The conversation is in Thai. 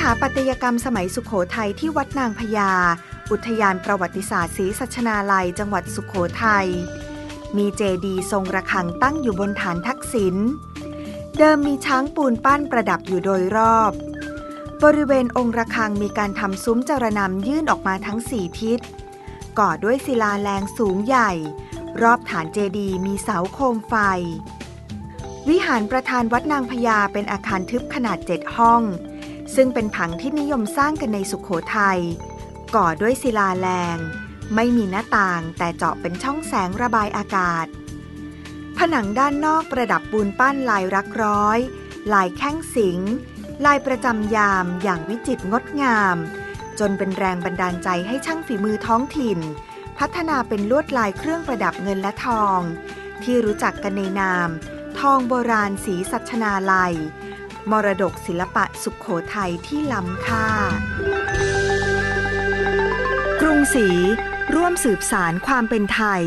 ถาปัตยกรรมสมัยสุขโขทัยที่วัดนางพญา อุทยานประวัติศาสตร์ศรีสัชนาลัย จังหวัดสุขโขทัย มีเจดีย์ทรงระฆังตั้งอยู่บนฐานทักษิณ เดิมมีช้างปูนปั้นประดับอยู่โดยรอบ บริเวณองค์ระฆังมีการทำซุ้มจารนำยื่นออกมาทั้งสี่ทิศ ก่อด้วยศิลาแรงสูงใหญ่ รอบฐานเจดีย์มีเสาโคมไฟ วิหารประธานวัดนางพญาเป็นอาคารทึบขนาดเจ็ดห้อง ซึ่งเป็นผังที่นิยมสร้างกันในสุขโขทัย ก่อด้วยศิลาแรง ไม่มีหน้าต่างแต่เจาะเป็นช่องแสงระบายอากาศ ผนังด้านนอกประดับปูนปั้นลายรักร้อย ลายแข้งสิง ลายประจำยามอย่างวิจิตรงดงาม จนเป็นแรงบันดาลใจให้ช่างฝีมือท้องถิ่น พัฒนาเป็นลวดลายเครื่องประดับเงินและทอง ที่รู้จักกันในนาม ทองโบราณสีสัชนาลัย มรดกศิลปะสุขโขทัยที่ล้ำค่า กรุงศรีร่วมสืบสารความเป็นไทย